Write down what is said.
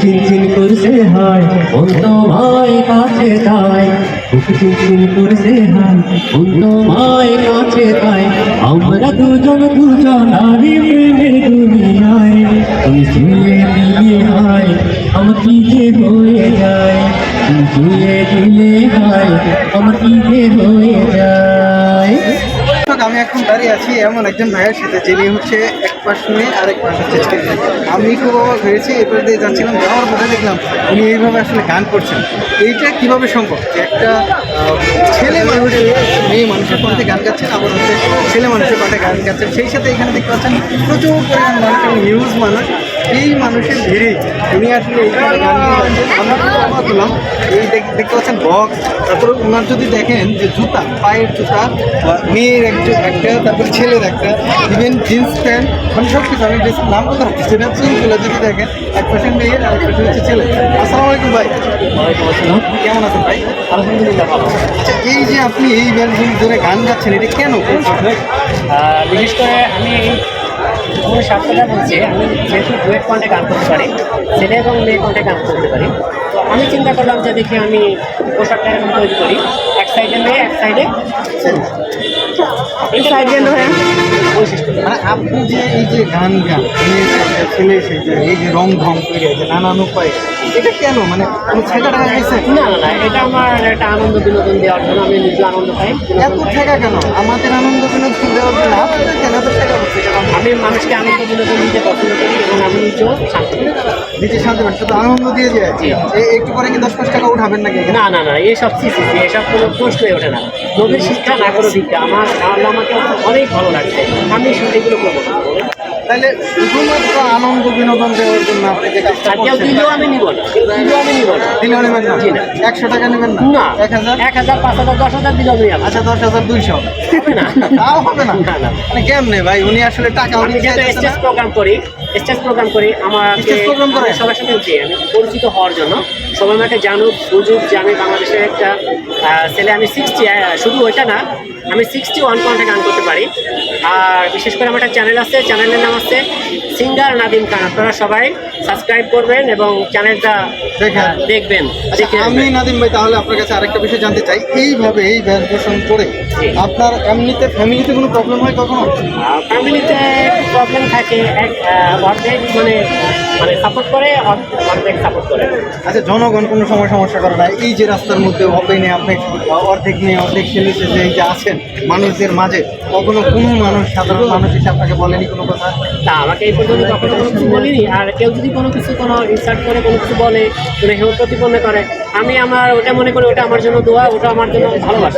চিনচিন করছে হায় তোমায় কাছে তাই। চিনচিন করছে হায় মন তোমায় কাছে তাই। আমরা দুজন দুজন নারী প্রেমের দুনিয়ায়। তুমি ছুঁয়ে দিলে হায়, আমার যে হয়ে যায়। তুমি ছুঁয়ে দিলে হায়, আমার যে হয়ে যায়। দর্শক, আমি এখন দাঁড়িয়ে আছি এমন একজন ভাইয়ের সাথে যিনি হচ্ছে এক পাশ মেয়ে আর এক পাশ হচ্ছে আমি খুব অবাক হয়েছি এরপর দিয়ে যাচ্ছিলাম যাওয়ার পরে দেখলাম উনি এইভাবে আসলে গান করছেন। এইটা কীভাবে সম্ভব? যে একটা ছেলে মানুষের মেয়ে মানুষের কণ্ঠে গান গাচ্ছেন আবার হচ্ছে ছেলে মানুষের কণ্ঠে গান গাচ্ছেন সেই সাথে এখানে দেখতে পাচ্ছেন প্রচুর পরিমাণ মানুষ এবং নিউজ মানুষ। এই মানুষের ভিড়ে উনি আসলে গান আমরা এই দেখ- দেখতে পাচ্ছেন বক্স তারপরে ওনার যদি দেখেন যে জুতা, পায়ের জুতা মেয়ের একজন একটা, তারপরে ছেলের একটা ইভেন জিন্স প্যান্ট মানে সব কিছু আমি নাম কথা হচ্ছে না চুলগুলো যদি দেখেন, এক পাশে মেয়ের আর এক পাশে হচ্ছে ছেলে আসসালামু আলাইকুম ভাই। কেমন আছেন ভাই? আলহামদুলিল্লাহ আচ্ছা এই যে আপনি এই ব্যান্ড ধরে গান গাচ্ছেন, এটা কেন বিশেষ করে আমি কোনো বলছে, আমি যেহেতু ডুয়েট কন্টে গান করতে পারি, ছেলে এবং মেয়ে কন্টে গান করতে পারি। তো আমি চিন্তা করলাম যে দেখি আমি পোশাকটা এরকম তৈরি করি। এক সাইডে মেয়ে, এক সাইডে ছেলে। এই সাইডে বৈশিষ্ট্য। মানে আপনি যে এই যে গান গান ছেলে এসেছে এই যে রং ঢং করে যে নানান উপায়ে এটা কেন? মানে আমি ছেঁকা টাকা গেছে? না না না এটা আমার একটা আনন্দ বিনোদন দেওয়ার জন্য আমি নিজে আনন্দ পাই। এত ঠেকা কেন? আমাদের আনন্দ বিনোদন দেওয়ার জন্য আপনাদের কেন এত ঠেকা আমি মানুষকে আনন্দ বিনোদন দিতে পছন্দ করি এবং আনন্দ দিয়ে যায় একটু পরে কি দশ পাঁচ টাকা উঠাবেন নাকি? না না না, এসব সিসি এসব কোনো প্রশ্নই ওঠে না। নবীর শিক্ষা না কোনো ভিক্ষা আমার অনেক ভালো লাগছে। আমি এগুলো করব তাহলে শুধুমাত্র আনন্দ বিনোদন দেওয়ার জন্য আপনি যে কাজটা আর কেউ করছেন, দিলেও আমি নিব দিলেও আমি নিব দিলেও নেবেন না? একশো টাকা নেবেন না? এক হাজার? এক হাজার পাঁচ হাজার দশ হাজার দিলেও আচ্ছা দশ হাজার দুইশো। না। তাও হবে না। মানে কেমনে ভাই উনি আসলে টাকা উনি স্টেজ প্রোগ্রাম করি স্টেজ প্রোগ্রাম করি আমাকে Stage program করেন? আমি সবার সাথে উঠি। আমি পরিচিত হওয়ার জন্য। সবাই আমাকে জানুক বুঝুক যে আমি বাংলাদেশের একটা ছেলে আমি সিক্সটি শুধু ওইটা না আমি সিক্সটি ওয়ান পয়েন্টে গান করতে পারি। আর বিশেষ করে আমার একটা চ্যানেল আছে চ্যানেলের নাম আছে সিঙ্গার নাদিম খান আপনারা সবাই সাবস্ক্রাইব করবেন এবং চ্যানেলটা দেখবেন আচ্ছা, আমি নাদিম ভাই তাহলে আপনার কাছে আরেকটা বিষয় জানতে চাই। এইভাবে এই ভ্যারিফিকেশন করে আপনার এমনিতে ফ্যামিলিতে কোনো প্রবলেম হয় কখনো? ফ্যামিলিতে প্রবলেম থাকে এক অর্ধেক মানে মানে সাপোর্ট করে অর্ধ- অর্ধেক সাপোর্ট করে। আচ্ছা জনগণ কোনো সময় সমস্যা করে না। এই যে রাস্তার মধ্যে অপেনে আপনি অর্ধেক নিয়ে অর্ধেক ছেলে যে এই যে আছেন মানুষদের মাঝে কখনো কোনো মানুষ সাধারণ মানুষ এসে আপনাকে বলেনি কোনো কথা? তা আমাকে এই পর্যন্ত কখনো কোনো কিছু বলিনি। আর কেউ যদি কোনো কিছু কোনো ইনসার্ট করে কোনো কিছু বলে কোনো হেউ প্রতিপন্ন করে আমি আমার ওটা মনে করি ওটা আমার জন্য দোয়া ওটা আমার জন্য ভালোবাসা।